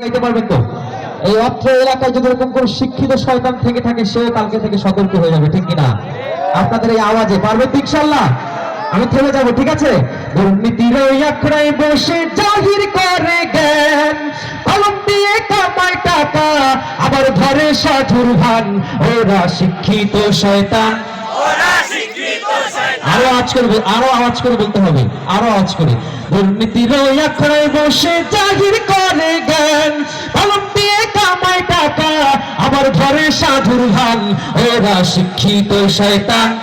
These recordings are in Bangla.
গাইতে পারবেন তো? এই এলাকায় যদি এরকম কোন শিক্ষিত শয়তান থেকে থাকে কালকে থেকে সতর্ক হয়ে যাবে, ঠিক কিনা? আপনাদের এই আওয়াজে ইনশাল্লাহ আমি থেমে যাব, ঠিক আছে? বসে জাহির করে জ্ঞান। আবার ধরে সাধুর ভান। ওরা শিক্ষিত শয়তান। আরও আওয়াজ করে আরও আওয়াজ করে বলতে হবে। আরও আওয়াজ করে। দুর্নীতির আখড়ায় বসে জাহির করে জ্ঞান। কলম দিয়ে কামায় টাকা আবার ধরে সাধুর ভান। ওরা শিক্ষিত শয়তান।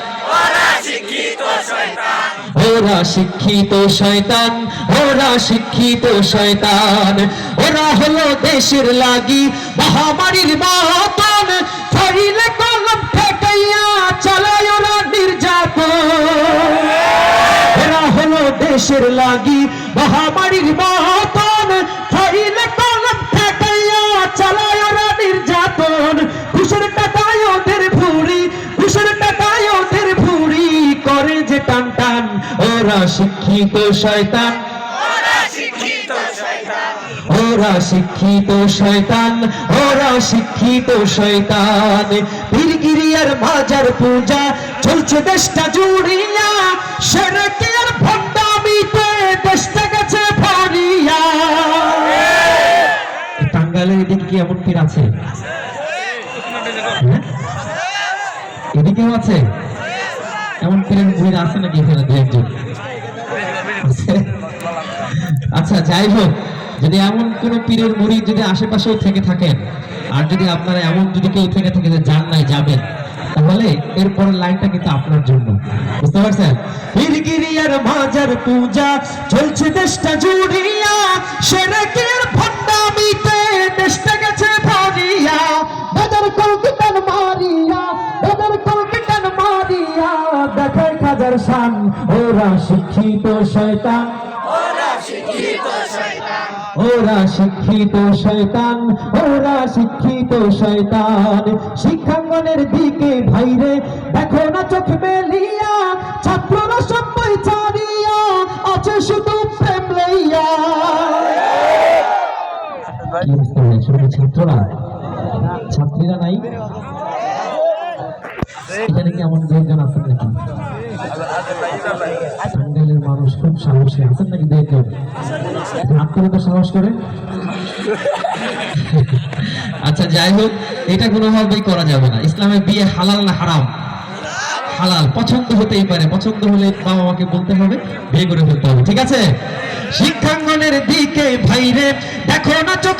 ওরা শিক্ষিত শয়তান। ওরা শিক্ষিত শয়তান। ওরা হলো দেশের লাগি। মহামারীর মতন ধরিলে দেশের লাগি মহামারীর মতন ধরিলে কলম ঠেকাইয়া চালায় ওরা নির্যাতন। ঘুষের টাকায় ওদের ভুড়ি, ঘুষের টাকায় ওদের ভুড়ি করে যে টান টান। ওরা শিক্ষিত শয়তান। ওরা শিক্ষিত শয়তান। ওরা শিক্ষিত শয়তান। পীরগিরিয়ার মাজার পূজা, চলছে দেশটা জুড়িয়া সেরেকে আর পীর আছে? হ্যাঁ? এদিকেও আছে? এমন মুড়ির আছে নাকি এখানে দু একজন? আচ্ছা যাই হোক, যদি এমন কোন পীরের মুড়ি যদি আশেপাশেও থেকে থাকেন, আর যদি আপনারা এমন যদি কেউ থেকে থাকে যে যান নাই যাবেন, তাহলে এরপরের লাইনটা কিন্তু আপনার জন্য। বুঝতে পারছেন? পীরগিরিয়ার মাজার পূজা, চলছে দেশটা জুড়িয়া সেরেকের দেখে ওরা শিক্ষিত শয়তান। ওরা শিক্ষিত শয়তান। ওরা শিক্ষিত শয়তান শিক্ষাঙ্গনের দিকে ভাইরে দেখো না চোখ মেলিয়া ছাত্ররা সব ছাড়িয়া আছে শুধু প্রেম লইয়া। ছাত্ররা ছাত্রীরা নাই? মানুষ খুব সাহসী আছেন নাকি সাহস করে। আচ্ছা যাই হোক, এটা কোনোভাবেই করা যাবে না। ইসলামে বিয়ে হালাল না হারাম? হালাল। পছন্দ হতেই পারে। পছন্দ হলে বাবা মাকে বলতে হবে, বিয়ে করে ফেলতে হবে। ঠিক আছে? শিক্ষাঙ্গনের দিকে ভাইরে, দেখো না চোখ